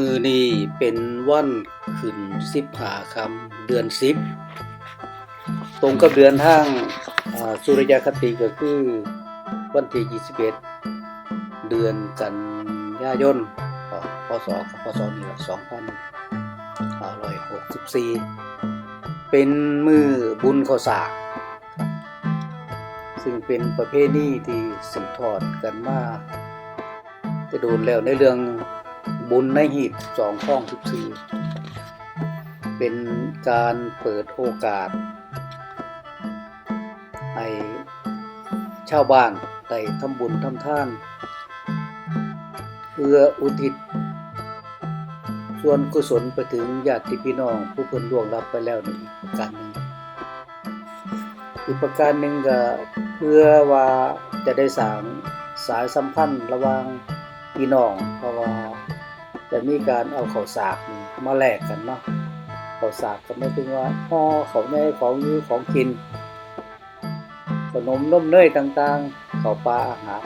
มือนี้เป็นวันขึ้นสิบหาคำเดือนสิบตรงกับเดือนทางสุริยคติก็คือวันที่ 21 เดือนกันยายนพศพศนี่ละ2564 เป็นมือบุญข้าวสากซึ่งเป็นประเพณีที่สืบทอดกันมาจะโดนแล้วในเรื่อง บุญในหีบสองข้องสิบสี่เป็นการเปิดโอกาส ให้ชาวบ้านได้ทำบุญทำท่าน เพื่ออุทิศส่วนกุศลไปถึงญาติพี่น้องผู้เพิ่นล่วงลับไปแล้วนี่อีกประการหนึ่งอีกประการหนึ่งก็เพื่อว่าจะได้สางสายสัมพันธ์ระหว่างพี่น้องเพราะว่า จะมีการเอาข้าวสากมาแลกกันเนาะข้าวสากก็ไม่ถึงว่าห่อของแม่ของอยูของกิน ขนมนมเนยต่างๆข้าวปลาอาหาร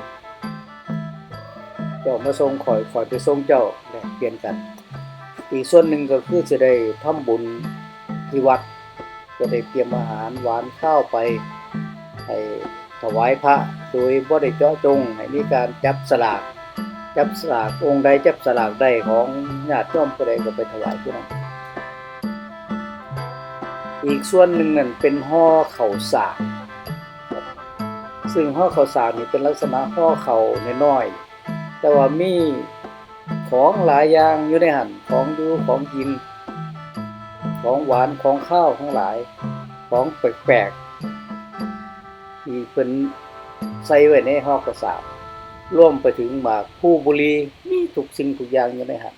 เจ้ามาส่งข่อยข่อยไปส่งเจ้าแลกเปลี่ยนกัน อีกส่วนหนึ่งก็คือจะได้ทำบุญที่วัดก็ได้เตรียมอาหารหวานข้าวไปให้ถวายพระโดยบ่ได้เจาะจงให้มีการจับสลาก จับสลากองค์ใดจับสลากใดของญาติโยมผู้ใดก็ไปถวายที่นั่นอีกส่วนหนึ่งนั่นเป็นห่อเข่าสากครับซึ่งห่อเข่าสากนี่เป็นลักษณะห่อเข่าวน้อยๆแต่ว่ามีของหลายอย่างอยู่ในหันของอยู่ของกิน ของหวานของข้าวทั้งหลายของแปลกๆที่เป็นใส่ไว้ในห่อกระสาบ ร่วมไปถึงหมากผู้บุรีมีทุกสิ่งทุกอย่างอยู่ในหัน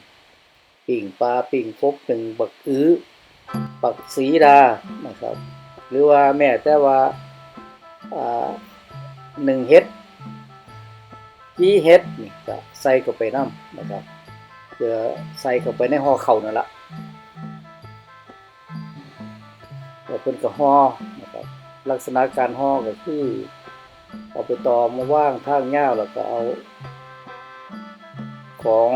ปิ่งปลาปิ่งกบหนึ่งบักอื้อปักสีดานะครับ หรือว่าแม่แต่ว่าหนึ่งเฮ็ดจีเฮ็ดนี่ก็ใส่เข้าไปน้ำนะครับเพื่อใส่เข้าไปในห่อเข่านั่นละก็เป็นกระห่อนะครับลักษณะการห่อก็คือ เอาไปตอมาว่างทางยาแล้วก็เอา ของ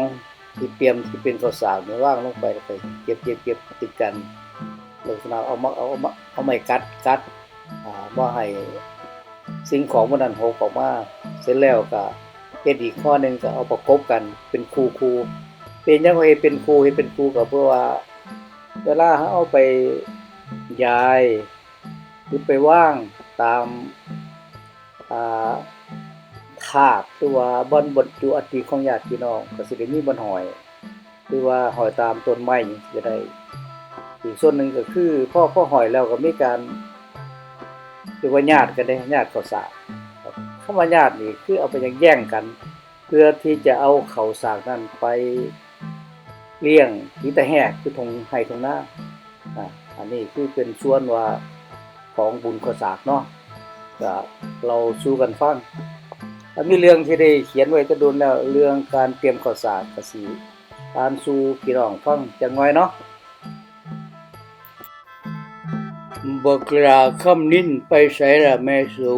ที่เตรียมที่เป็นข้าวสารมาว่างลงไปแล้วไปเก็บเก็บเก็บติดกันลักษณะเอามาเอามาเอาไม้กัดกัดอ่าบ่ให้สิ่งของมันนั้นหกออกมาเสร็จแล้วก็เฮ็ดอีกข้อหนึ่งก็เอาประกบกันเป็นคู่คู่เป็นยังไงเป็นคู่ให้เป็นคู่ก็เพื่อว่าเวลาเขาเอาไปยายหรือไปว่างตาม อ่าถาดหรือว่าบอนบทจุอัฐิของญาติพี่น้องก็สิได้มีบอนหอย หรือว่าหอยตามต้นไม้จะได้ อีกส่วนหนึ่งก็คือพ่อพ่อหอยแล้วก็มีการเรียกว่าญาติกันได้ญาติข้าสารครับคำว่าญาตินี่คือเอาไปยังแย่งกัน เพื่อที่จะเอาข้าสารนั้นไปเลี้ยงที่ตะแหกคือทงไห้ทงหน้าอ่าอันนี้คือเป็นส่วนว่าของบุญข้าสากเนาะ ก็เราสู้กันฟังแล้วมีเรื่องที่ได้เขียนไว้จะโดนแล้วเรื่องการเตรียมข้าวสากกสีการสู้พี่น้องฟังจังไว้เนาะบกลาคำนิ่นไปใส่ละแม่สู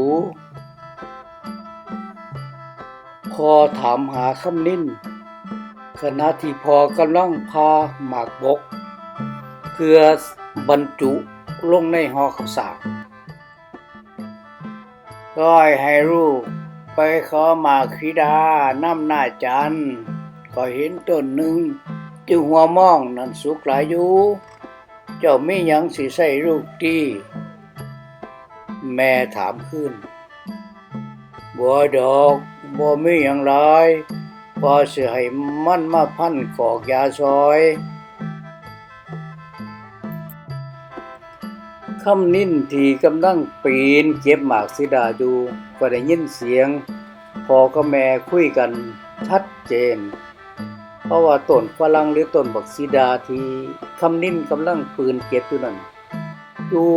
พอถามหาคำนิ่นขณะที่พอกำลังพาหมากบก เพื่อบรรจุลงในห่อข้าวสาร ก้อยให้ลูกไปขอมากขีดาน้ำหน้าจันก็เห็นต้นหนึ่งที่หัวมองนั่นสุกหลายอยู่ เจ้าไม่ยังสิใส่ลูกตีแม่ถามขึ้นบัวดอกบัวไม่ยังไรพอสิให้มันมาพันกอกยาซอย คำนิ่นที่กำลังปีนเก็บหมากสิดาอยู่ก็ได้ยินเสียงพอกับแม่คุยกันชัดเจน เพราะว่าต้นฝรั่งหรือต้นบักซีดาที่คำนิ่นกำลังปืนเก็บอยู่นั่นอยู่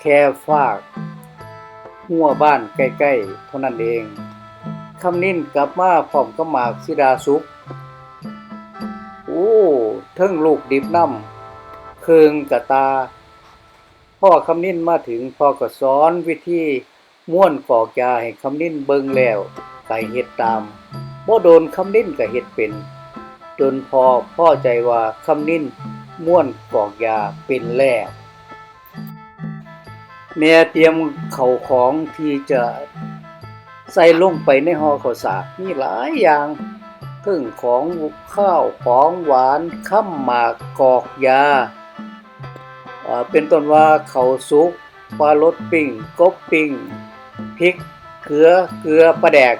แค่ฟากหัวบ้านใกล้ๆเท่านั้นเองคำนิ่นกลับมาพร้อมกับหมากสิดาสุกโอ้เทิงลูกดิบน้ำเคืองกะตา พ่อคำนิ่นมาถึงพ่อก็สอนวิธีม้วนกอกยาให้คำนิ่นเบิงแล้วไก่เฮ็ดตามบ่โดนคำนิ่นก็เฮ็ดเป็น จนพอพ่อใจว่าคำนิ่นม่วนกอกยาเป็นแล้วแม่เตรียมเข้าของที่จะใส่ลงไปในห่อข้าวสากมีหลายอย่างเครื่องของข้าวของหวานข้ามหมากกอกยา เป็นต้นว่าเขาวสุกปลารสปิ้งกบปิ้งพริกเขือเกลือปลาแดก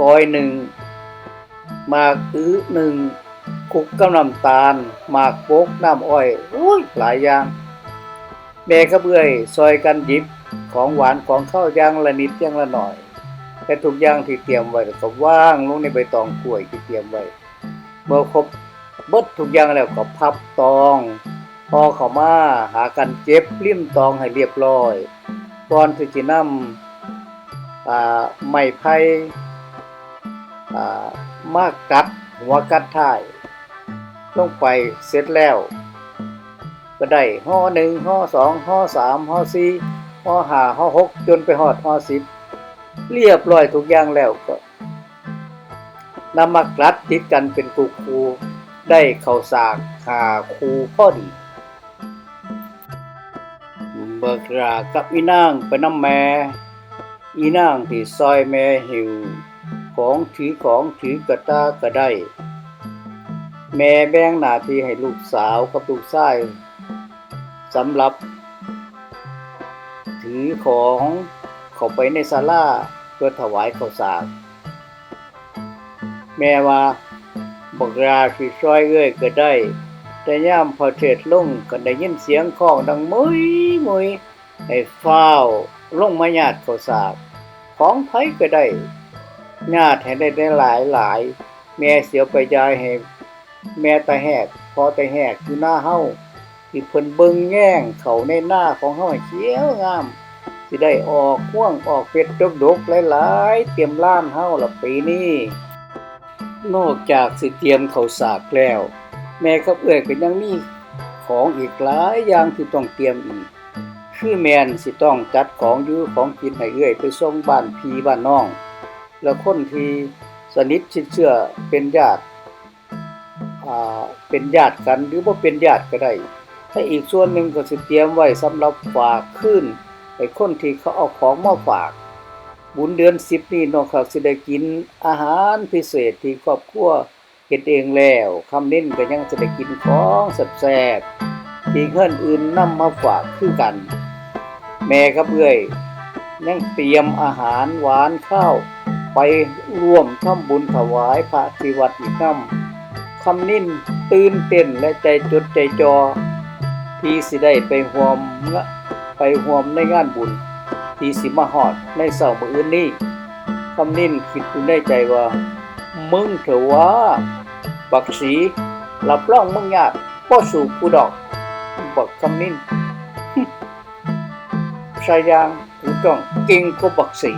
กอยหนึ่งหมากอื้อหนึ่งคุกกับน้ำตาล หมากโปกน้ำอ้อยโอ้ยหลายอย่าง แม่กับเอื้อยซอยกันหยิบของหวานของข้าวย่างละนิดย่างละหน่อยแต่ทุกอย่างที่เตรียมไว้ก็ว่างลงในใบตองกล้วยที่เตรียมไว้เมื่อครบเบิดทุกอย่างแล้วก็พับตอง พอเข้ามาหากันเจ็บริมตองให้เรียบร้อย ก่อนที่จะนำอ่าไม้ไผ่อ่ามากัดหัวกัดท้ายลงไปเสร็จแล้ว ก็ได้ห่อหนึ่งห่อสองห่อสามห่อสี่ห่อห้าห่อหกจนไปหอดห่อสิบเรียบร้อยทุกอย่างแล้วก็นำมากรัดติดกันเป็นคูคูได้เข้าสากหาคูพอดี เบิกรากับอีนางไปน้ำแม่ อีนางที่ซอยแม่หิว ของถือของถือกระตากระได้ แม่แบ่งหน้าที่ให้ลูกสาวกับลูกชายสำหรับ ถือของเข้าไปในศาลาเพื่อถวายข้าวสากแม่ว่าบักราที่ซอยเอ้ยก็ได้ แต่ย่ามพอเทศลงก็ได้ยินเสียงของดังมุยมุยให้ฟ้าวลงมาญาติข้าสากของไผก็ได้ญาติให้ได้ได้หลายหลาย แม่เสียวไปยายให้แม่ตาแหกพอตาแหกอยู่หน้าเฮาที่เพิ่นเบิ่งแย่งเขาในหน้าของเฮาเขียวงามสิได้ออกห่วงออกเป็ดดกๆหลายๆ เตรียมล้านเฮาละปีนี้ นอกจากสิเตรียมเขาสากแล้ว แม่กับเอื้อยก็ยังมีของอีกหลายอย่างที่ต้องเตรียมอีกคือแมนสิต้องจัดของอยู่ของกินให้เอื้อยไปส่งบ้านพี่บ้านน้อง แล้วคนที่สนิทชิดเชื่อเป็นญาติอ่าเป็นญาติกันหรือว่าเป็นญาติก็ได้ถ้าอีกส่วนหนึ่งก็สิเตรียมไว้สำหรับฝากขึ้นไอ้คนที่เขาเอาของมาฝาก บุญเดือนสิบนี่นอกจากสิได้กินอาหารพิเศษที่ครอบครัว เฮ็ดเองแล้วคำเน้นก็ยังจะได้กินของแซ่บๆที่เพื่อนอื่นนำมาฝากคือกัน แม่กับเอื้อยยังเตรียมอาหารหวานข้าว ไปร่วมทำบุญถวายพระที่วัดอีกนำคำนิ่นตื่นเต้นและใจจดใจจอ ที่สิได้ไปห่วมงะไปห่วมในงานบุญ ที่สิมาฮอดในเสาร์มื้ออื่นนี้คำนิ่นคิดอยู่ในใจว่ามึงเถอะว่า บักสีหลับรองมึงยากบ่สู่กูดอกบักคำนิ่นชายยางถูกต้องเก่งก็บักสี